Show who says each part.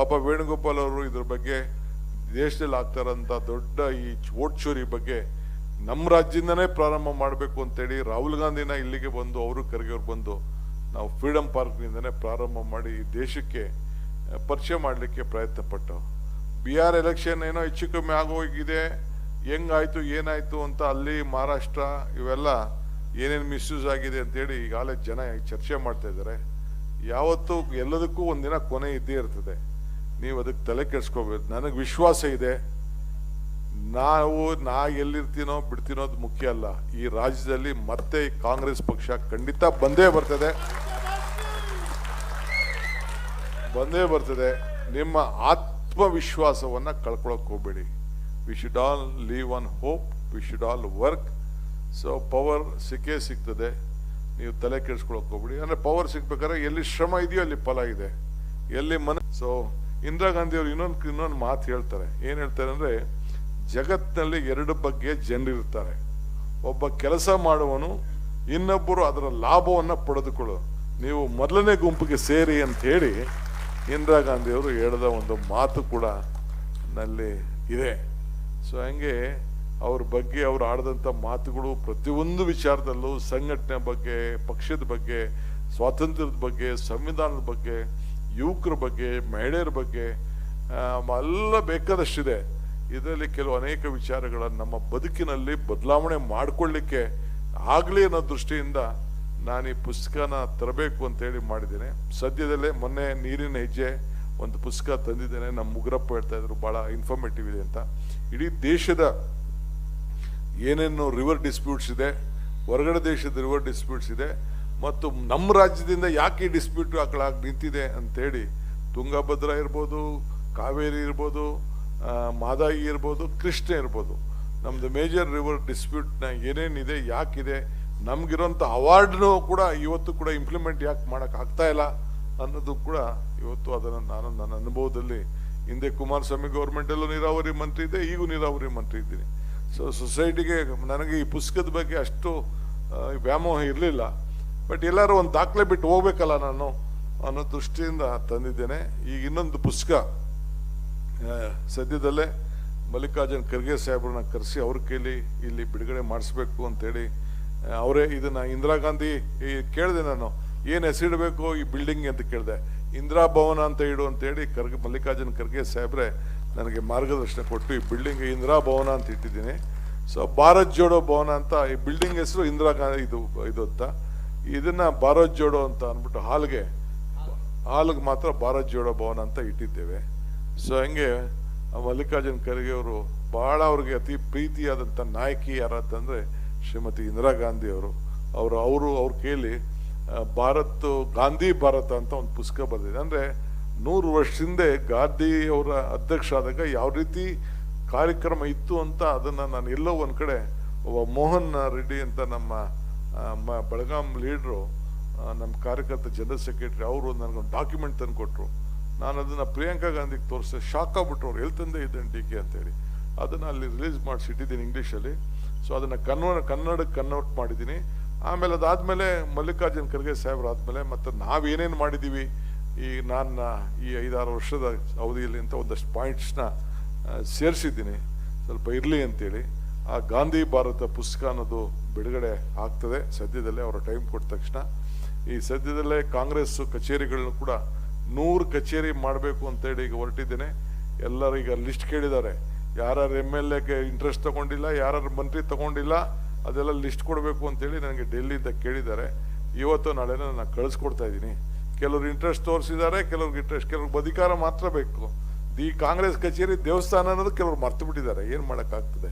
Speaker 1: ಪಾಪ ವೇಣುಗೋಪಾಲ್ ಅವರು ಇದ್ರ ಬಗ್ಗೆ ದೇಶದಲ್ಲಿ ಆಗ್ತಾರಂತ ದೊಡ್ಡ ಈ ಓಟ್ ಚೋರಿ ಬಗ್ಗೆ ನಮ್ಮ ರಾಜ್ಯದಿಂದನೇ ಪ್ರಾರಂಭ ಮಾಡಬೇಕು ಅಂತೇಳಿ ರಾಹುಲ್ ಗಾಂಧಿನ ಇಲ್ಲಿಗೆ ಬಂದು, ಅವರು ಖರ್ಗೆ ಬಂದು ನಾವು ಫ್ರೀಡಮ್ ಪಾರ್ಕ್ನಿಂದನೇ ಪ್ರಾರಂಭ ಮಾಡಿ ದೇಶಕ್ಕೆ ಪರಿಚಯ ಮಾಡಲಿಕ್ಕೆ ಪ್ರಯತ್ನ ಪಟ್ಟವು ಬಿ ಆರ್ ಎಲೆಕ್ಷನ್ ಏನೋ ಹೆಚ್ಚು ಕಮ್ಮಿ ಆಗೋಗಿದೆ, ಹೆಂಗಾಯ್ತು, ಏನಾಯ್ತು ಅಂತ ಅಲ್ಲಿ ಮಹಾರಾಷ್ಟ್ರ ಇವೆಲ್ಲ ಏನೇನು ಮಿಸ್ಯೂಸ್ ಆಗಿದೆ ಅಂತೇಳಿ ಈಗಾಗಲೇ ಜನ ಚರ್ಚೆ ಮಾಡ್ತಾ ಇದ್ದಾರೆ. ಯಾವತ್ತೂ ಎಲ್ಲದಕ್ಕೂ ಒಂದಿನ ಕೊನೆ ಇದ್ದೇ ಇರ್ತದೆ. ನೀವು ಅದಕ್ಕೆ ತಲೆ ಕೆಡ್ಸ್ಕೋಬೇಕು. ನನಗೆ ವಿಶ್ವಾಸ ಇದೆ. ನಾವು ನಾ ಎಲ್ಲಿರ್ತೀನೋ ಬಿಡ್ತೀನೋ ಅದು ಮುಖ್ಯ ಅಲ್ಲ. ಈ ರಾಜ್ಯದಲ್ಲಿ ಮತ್ತೆ ಕಾಂಗ್ರೆಸ್ ಪಕ್ಷ ಖಂಡಿತ ಬಂದೇ ಬರ್ತದೆ. ಬಂದೇ ಬರ್ತದೆ. ನಿಮ್ಮ ಆತ್ಮವಿಶ್ವಾಸವನ್ನು ಕಳ್ಕೊಳಕ್ಕೆ ಹೋಗ್ಬೇಡಿ. We should all live on hope we should all work so power ಸಿಕ್ಕೇ ಸಿಗ್ತದೆ. ನೀವು ತಲೆ ಕೆಡಿಸ್ಕೊಳಕ್ ಹೋಗ್ಬೇಡಿ. ಅಂದರೆ ಪವರ್ ಸಿಗ್ಬೇಕಾದ್ರೆ ಎಲ್ಲಿ ಶ್ರಮ ಇದೆಯೋ ಅಲ್ಲಿ ಫಲ ಇದೆ. ಎಲ್ಲಿ ಮನ ಸೊ ಇಂದಿರಾ ಗಾಂಧಿ ಅವರು ಇನ್ನೊಂದು ಇನ್ನೊಂದು ಮಾತು ಹೇಳ್ತಾರೆ. ಏನು ಹೇಳ್ತಾರೆ ಅಂದ್ರೆ, ಜಗತ್ತಿನಲ್ಲಿ ಎರಡು ಬಗ್ಗೆ ಜನರಿರ್ತಾರೆ ಒಬ್ಬ ಕೆಲಸ ಮಾಡುವನು ಇನ್ನೊಬ್ಬರು ಅದರ ಲಾಭವನ್ನ ಪಡೆದುಕೊಳ್ಳು ನೀವು ಮೊದಲನೇ ಗುಂಪಿಗೆ ಸೇರಿ ಅಂತ ಹೇಳಿ ಇಂದಿರಾ ಗಾಂಧಿಯವರು ಹೇಳಿದ ಒಂದು ಮಾತು ಕೂಡ ನಲ್ಲಿ ಇದೆ. ಸೊ ಹಂಗೆ ಅವ್ರ ಬಗ್ಗೆ, ಅವ್ರು ಆಡಿದಂಥ ಮಾತುಗಳು ಪ್ರತಿಯೊಂದು ವಿಚಾರದಲ್ಲೂ ಸಂಘಟನೆ ಬಗ್ಗೆ, ಪಕ್ಷದ ಬಗ್ಗೆ, ಸ್ವಾತಂತ್ರ್ಯದ ಬಗ್ಗೆ, ಸಂವಿಧಾನದ ಬಗ್ಗೆ ಯುವಕರ ಬಗ್ಗೆ, ಮಹಿಳೆಯರ ಬಗ್ಗೆ ಎಲ್ಲ ಬೇಕಾದಷ್ಟಿದೆ. ಇದರಲ್ಲಿ ಕೆಲವು ಅನೇಕ ವಿಚಾರಗಳನ್ನು ನಮ್ಮ ಬದುಕಿನಲ್ಲಿ ಬದಲಾವಣೆ ಮಾಡಿಕೊಳ್ಳಿಕ್ಕೆ ಆಗಲಿ ಅನ್ನೋ ದೃಷ್ಟಿಯಿಂದ ನಾನು ಈ ಪುಸ್ತಕನ ತರಬೇಕು ಅಂತೇಳಿ ಮಾಡಿದ್ದೇನೆ. ಸದ್ಯದಲ್ಲೇ ಮೊನ್ನೆ ನೀರಿನ ಹೆಜ್ಜೆ ಒಂದು ಪುಸ್ತಕ ತಂದಿದ್ದೇನೆ. ನಮ್ಮ ಮುಗ್ರಪ್ಪ ಹೇಳ್ತಾ ಇದ್ರು ಬಹಳ ಇನ್ಫಾರ್ಮೇಟಿವ್ ಇದೆ ಅಂತ. ಇಡೀ ದೇಶದ ಏನೇನು ರಿವರ್ ಡಿಸ್ಪ್ಯೂಟ್ಸ್ ಇದೆ, ಹೊರಗಡೆ ದೇಶದ ರಿವರ್ ಡಿಸ್ಪ್ಯೂಟ್ಸ್ ಇದೆ. ಮತ್ತು ನಮ್ಮ ರಾಜ್ಯದಿಂದ ಯಾಕೆ ಡಿಸ್ಪ್ಯೂಟ್ ಆಕಳಾಗಿ ನಿಂತಿದೆ ಅಂತೇಳಿ ತುಂಗಭದ್ರಾ ಇರ್ಬೋದು, ಕಾವೇರಿ ಇರ್ಬೋದು ಮಾದಾಯಿ ಇರ್ಬೋದು, ಕೃಷ್ಣ ಇರ್ಬೋದು. ನಮ್ಮದು ಮೇಜರ್ ರಿವರ್ ಡಿಸ್ಪ್ಯೂಟ್ನ ಏನೇನಿದೆ, ಯಾಕಿದೆ ನಮಗಿರೋಂಥ ಅವಾರ್ಡ್ನು ಕೂಡ ಇವತ್ತು ಕೂಡ ಇಂಪ್ಲಿಮೆಂಟ್ ಯಾಕೆ ಮಾಡಕ್ ಆಗ್ತಾ ಇಲ್ಲ ಅನ್ನೋದು ಕೂಡ ಇವತ್ತು ಅದನ್ನು ನಾನು ನನ್ನ ಅನುಭವದಲ್ಲಿ ಹಿಂದೆ ಕುಮಾರಸ್ವಾಮಿ ಗೌರ್ಮೆಂಟಲ್ಲೂ ನೀರಾವರಿ ಮಂತ್ರಿ ಇದೆ ಈಗೂ ನೀರಾವರಿ ಮಂತ್ರಿ ಇದ್ದೀನಿ. ಸೊ ಸೊಸೈಟಿಗೆ ನನಗೆ ಈ ಪುಸ್ತಕದ ಬಗ್ಗೆ ಅಷ್ಟು ವ್ಯಾಮೋಹ ಇರಲಿಲ್ಲ. ಬಟ್ ಎಲ್ಲರೂ ಒಂದು ದಾಖಲೆ ಬಿಟ್ಟು ಹೋಗ್ಬೇಕಲ್ಲ ನಾನು ಅನ್ನೋ ದೃಷ್ಟಿಯಿಂದ ತಂದಿದ್ದೇನೆ. ಈಗ ಇನ್ನೊಂದು ಪುಸ್ತಕ ಸದ್ಯದಲ್ಲೇ ಮಲ್ಲಿಕಾರ್ಜುನ್ ಖರ್ಗೆ ಸಾಹೇಬ್ರನ್ನ ಕರೆಸಿ ಅವ್ರ ಕೈಲಿ ಇಲ್ಲಿ ಬಿಡುಗಡೆ ಮಾಡಿಸ್ಬೇಕು ಅಂತೇಳಿ ಅವರೇ ಇದನ್ನು ಇಂದಿರಾ ಗಾಂಧಿ ಕೇಳಿದೆ ನಾನು, ಏನು ಹೆಸರಿಡಬೇಕು ಈ ಬಿಲ್ಡಿಂಗ್ ಅಂತ ಕೇಳಿದೆ. ಇಂದಿರಾ ಭವನ ಅಂತ ಇಡು ಅಂತೇಳಿ ಕರ್ಗೆ ಮಲ್ಲಿಕಾರ್ಜುನ್ ಖರ್ಗೆ ಸಾಹೇಬ್ರೆ ನನಗೆ ಮಾರ್ಗದರ್ಶನ ಕೊಟ್ಟು ಈ ಬಿಲ್ಡಿಂಗ್ ಇಂದಿರಾ ಭವನ ಅಂತ ಇಟ್ಟಿದ್ದೀನಿ. ಸೊ ಭಾರತ್ ಜೋಡೋ ಭವನ ಅಂತ ಈ ಬಿಲ್ಡಿಂಗ್ ಹೆಸರು ಇಂದಿರಾ ಗಾಂಧಿ, ಇದು ಇದು ಅಂತ. ಇದನ್ನ ಭಾರತ್ ಜೋಡೋ ಅಂತ ಅಂದ್ಬಿಟ್ಟು ಹಾಲ್ಗೆ ಹಾಲ್ಗೆ ಮಾತ್ರ ಭಾರತ್ ಜೋಡೋ ಭವನ ಅಂತ ಇಟ್ಟಿದ್ದೇವೆ. ಸೊ ಹಂಗೆ ಮಲ್ಲಿಕಾರ್ಜುನ್ ಖರ್ಗೆ ಅವರು ಬಹಳ ಅವ್ರಿಗೆ ಅತಿ ಪ್ರೀತಿಯಾದಂಥ ನಾಯಕಿ ಯಾರಂತಂದರೆ ಶ್ರೀಮತಿ ಇಂದಿರಾ ಗಾಂಧಿ ಅವರು. ಅವರು ಅವರು, ಅವ್ರ ಕೇಳಿ ಭಾರತ್, ಗಾಂಧಿ ಭಾರತ ಅಂತ ಒಂದು ಪುಸ್ತಕ ಬರೆದಿದೆ. ಅಂದ್ರೆ ನೂರು ವರ್ಷದಿಂದ ಗಾಂಧಿ ಅವರ ಅಧ್ಯಕ್ಷ ಆದಾಗ ಯಾವ ರೀತಿ ಕಾರ್ಯಕ್ರಮ ಇತ್ತು ಅಂತ ಅದನ್ನ ನಾನು ಎಲ್ಲೋ ಒಂದು ಕಡೆ, ಒಬ್ಬ ಮೋಹನ್ ರೆಡ್ಡಿ ಅಂತ ನಮ್ಮ ಮ- ಬೆಳಗಾಂ ಲೀಡ್ರು ನಮ್ಮ ಕಾರ್ಯಕರ್ತ ಜನರಲ್ ಸೆಕ್ರೆಟರಿ ಅವರು ನನಗೊಂದು ಡಾಕ್ಯುಮೆಂಟ್ ತಂದು ಕೊಟ್ಟರು ನಾನು ಅದನ್ನು ಪ್ರಿಯಾಂಕಾ ಗಾಂಧಿಗೆ ತೋರಿಸಿದೆ. ಶಾಕ್ ಆಗ್ಬಿಟ್ರು ಅವ್ರು. ಎಲ್ಲಿ ತಂದೆ ಇದ್ದೇನೆ ಡಿ ಕೆ ಅಂತೇಳಿ. ಅದನ್ನು ಅಲ್ಲಿ ರಿಲೀಸ್ ಮಾಡಿಸಿ ಇಟ್ಟಿದ್ದೀನಿ ಇಂಗ್ಲೀಷಲ್ಲಿ ಸೊ ಅದನ್ನು ಕನ್ವರ್ ಕನ್ನಡಕ್ಕೆ ಕನ್ವರ್ಟ್ ಮಾಡಿದ್ದೀನಿ. ಆಮೇಲೆ ಅದಾದಮೇಲೆ ಮಲ್ಲಿಕಾರ್ಜುನ್ ಖರ್ಗೆ ಸಾಹೇಬ್ರು ಆದಮೇಲೆ ಮತ್ತು ನಾವೇನೇನು ಮಾಡಿದ್ದೀವಿ ಈ ನಾನು ಈ ಐದಾರು ವರ್ಷದ ಅವಧಿಯಲ್ಲಿ ಅಂತ ಒಂದಷ್ಟು ಪಾಯಿಂಟ್ಸ್ನ ಸೇರಿಸಿದ್ದೀನಿ. ಸ್ವಲ್ಪ ಇರಲಿ ಅಂತೇಳಿ. ಆ ಗಾಂಧಿ ಭಾರತ ಪುಸ್ತಕ ಅನ್ನೋದು ಬಿಡುಗಡೆ ಆಗ್ತದೆ. ಸದ್ಯದಲ್ಲೇ ಅವರ ಟೈಮ್ ಕೊಟ್ಟ ತಕ್ಷಣ. ಈ ಸದ್ಯದಲ್ಲೇ ಕಾಂಗ್ರೆಸ್ ಕಚೇರಿಗಳನ್ನು ಕೂಡ ನೂರು ಕಚೇರಿ ಮಾಡಬೇಕು ಅಂತೇಳಿ ಈಗ ಹೊರಟಿದ್ದೇನೆ. ಎಲ್ಲರೂ ಈಗ ಲಿಸ್ಟ್ ಕೇಳಿದ್ದಾರೆ. ಯಾರು ಎಂ ಎಲ್ ಎಗೆ ಇಂಟ್ರೆಸ್ಟ್ ತಗೊಂಡಿಲ್ಲ ಯಾರು ಮಂತ್ರಿ ತಗೊಂಡಿಲ್ಲ, ಅದೆಲ್ಲ ಲಿಸ್ಟ್ ಕೊಡಬೇಕು ಅಂತೇಳಿ ನನಗೆ ಡೆಲ್ಲಿಯಿಂದ ಕೇಳಿದ್ದಾರೆ. ಇವತ್ತು ನಾಳೆ ನಾನು ಕಳಿಸ್ಕೊಡ್ತಾ ಇದ್ದೀನಿ. ಕೆಲವರು ಇಂಟ್ರೆಸ್ಟ್ ತೋರಿಸಿದ್ದಾರೆ, ಕೆಲವ್ರಿಗೆ ಇಂಟ್ರೆಸ್ಟ್ ಕೆಲವ್ರಿಗೆ ಅಧಿಕಾರ ಮಾತ್ರ ಬೇಕು. ಈ ಕಾಂಗ್ರೆಸ್ ಕಚೇರಿ ದೇವಸ್ಥಾನ ಅನ್ನೋದು ಕೆಲವರು ಮರ್ತು ಬಿಟ್ಟಿದ್ದಾರೆ ಏನು ಮಾಡೋಕ್ಕಾಗ್ತದೆ?